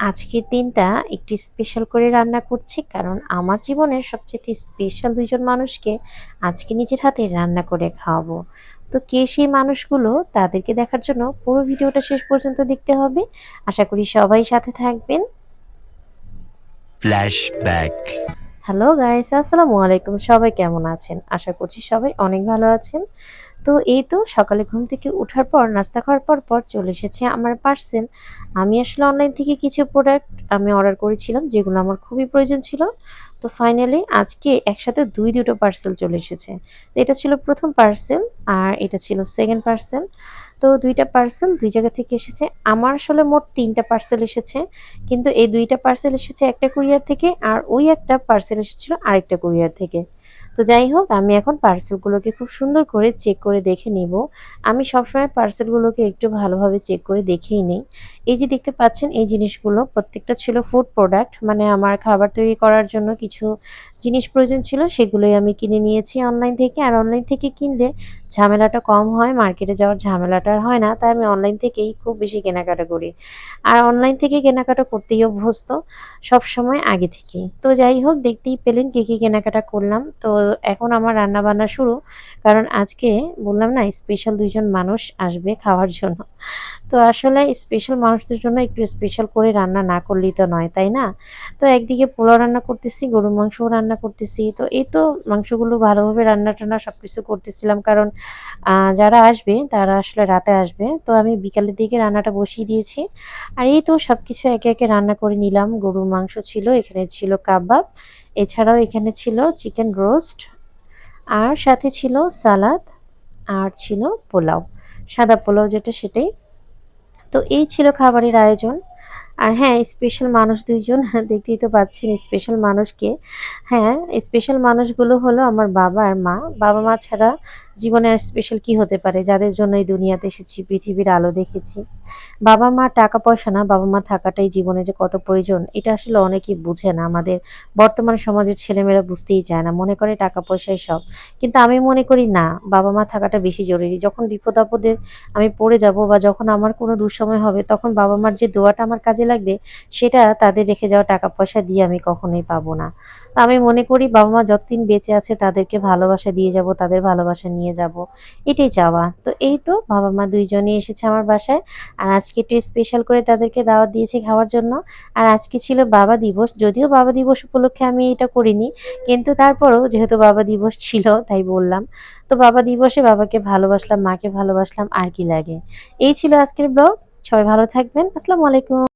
আজকের দিনটা একটু স্পেশাল করে রান্না করছি কারণ আমার জীবনের সবচেয়ে স্পেশাল দুইজন মানুষকে আজকে নিজের হাতে রান্না করে খাওয়াবো। তো কে সেই মানুষগুলো তাদেরকে দেখার জন্য পুরো ভিডিওটা শেষ পর্যন্ত দেখতে হবে। আশা করি সবাই সাথে থাকবেন। ফ্ল্যাশব্যাক হ্যালো গাইস আসসালামু আলাইকুম। সবাই কেমন আছেন? আশা করছি সবাই অনেক ভালো আছেন। তো এই তো সকালে ঘুম থেকে ওঠার পর, নাস্তা খাওয়ার পর পর চলে এসেছে আমার পার্সেল। আমি আসলে অনলাইন থেকে কিছু প্রোডাক্ট আমি অর্ডার করেছিলাম, যেগুলো আমার খুবই প্রয়োজন ছিল। তো ফাইনালি আজকে একসাথে দুই, দুটো পার্সেল চলে এসেছে। তো এটা ছিল প্রথম পার্সেল আর এটা ছিল সেকেন্ড পার্সেল তো দুইটা পার্সেল দুই জায়গা থেকে এসেছে। আমার আসলে মোট তিনটা পার্সেল এসেছে, কিন্তু এই দুইটা পার্সেল এসেছে একটা কুরিয়ার থেকে আর ওই একটা পার্সেল এসেছিল আরেকটা কুরিয়ার থেকে। তো যাই হোক, আমি এখন পার্সেলগুলোকে খুব সুন্দর করে চেক করে দেখে নিব। আমি সবসময় পার্সেলগুলোকে একটু ভালোভাবে চেক করে দেখেই নিই। এই যে দেখতে পাচ্ছেন, এই জিনিসগুলো প্রত্যেকটা ছিল ফুড প্রোডাক্ট মানে আমার খাবার তৈরি করার জন্য কিছু জিনিস প্রয়োজন ছিল, সেগুলোই আমি কিনে নিয়েছি অনলাইন থেকে। আর অনলাইন থেকে কিনলে ঝামেলাটা কম হয় মার্কেটে যাওয়ার ঝামেলাটা হয় না, তাই আমি অনলাইন থেকেই খুব বেশি কেনাকাটা করি। আর অনলাইন থেকে কেনাকাটা করতেই অভ্যস্ত সব সময় আগে থেকেই। তো যাই হোক, দেখতেই পেলেন কী কী কেনাকাটা করলাম। তো এখন আমার রান্না বান্না শুরু, কারণ আজকে বললাম না স্পেশাল দুইজন মানুষ আসবে খাওয়ার জন্য। তো আসলে স্পেশাল মানুষদের জন্য একটু স্পেশাল করে রান্না না করলেই তো নয়, তাই না? তো একদিকে পোলাও রান্না করতেছি, গরুর মাংসও রান্না করতেছি। তো এই তো মাংসগুলো ভালোভাবে রান্না টান্না সব কিছু করতেছিলাম। কারণ যারা আসবে তারা আসলে রাতে আসবে। তো আমি বিকালের দিকে রান্নাটা বসিয়ে দিয়েছি। আর এই তো সব কিছু একে একে রান্না করে নিলাম। গরুর মাংস ছিল, এখানে ছিল কাবাব, এছাড়াও এখানে ছিল চিকেন রোস্ট, আর সাথে ছিল সালাদ, আর ছিল পোলাও, সাদা পোলাও যেটা সেটাই। তো এই ছিল খাবারের আয়োজন। আর হ্যাঁ স্পেশাল মানুষ দুইজন দেখতেই তো পাচ্ছেন স্পেশাল মানুষকে। হ্যাঁ স্পেশাল মানুষগুলো হলো আমার বাবা আর মা। বাবা মা ছাড়া জীবনে আর স্পেশাল কি হতে পারে? যাদের জন্য এই দুনিয়াতে এসেছি, পৃথিবীর আলো দেখেছি। বাবা মা টাকা পয়সা না, বাবা মা থাকাটাই জীবনে যে কত প্রয়োজন, এটা আসলে অনেকেই বুঝে না। আমাদের বর্তমান সমাজের ছেলেমেয়েরা বুঝতেই চায় না, মনে করে টাকা পয়সাই সব। কিন্তু আমি মনে করি না, বাবা মা থাকাটা বেশি জরুরি। যখন বিপদ আপদে আমি পড়ে যাব বা যখন আমার কোনো দুঃসময় হবে, তখন বাবা মার যে দোয়াটা আমার কাজে লাগবে, সেটা তাদের রেখে যাওয়া টাকা পয়সা দিয়ে আমি কখনোই পাবো না। তো আমি মনে করি বাবা মা যতদিন বেঁচে আছে তাদেরকে ভালোবাসা দিয়ে যাব, তাদের ভালোবাসা নিয়ে যাব। এটাই চাওয়া। তো এই তো বাবা মা দুইজনই এসেছে আমার বাসায়। আর আজকে একটু স্পেশাল করে তাদেরকে দাওয়াত দিয়েছি খাওয়ার জন্য। আর আজকে ছিল বাবা দিবস। যদিও বাবা দিবস উপলক্ষে আমি এটা করিনি, কিন্তু তারপরও যেহেতু বাবা দিবস ছিল, তাই বললাম। তো বাবা দিবসে বাবাকে ভালোবাসলাম, মাকে ভালোবাসলাম, আর কি লাগে। এই ছিল আজকের ব্লগ। সবাই ভালো থাকবেন। আসসালামু আলাইকুম।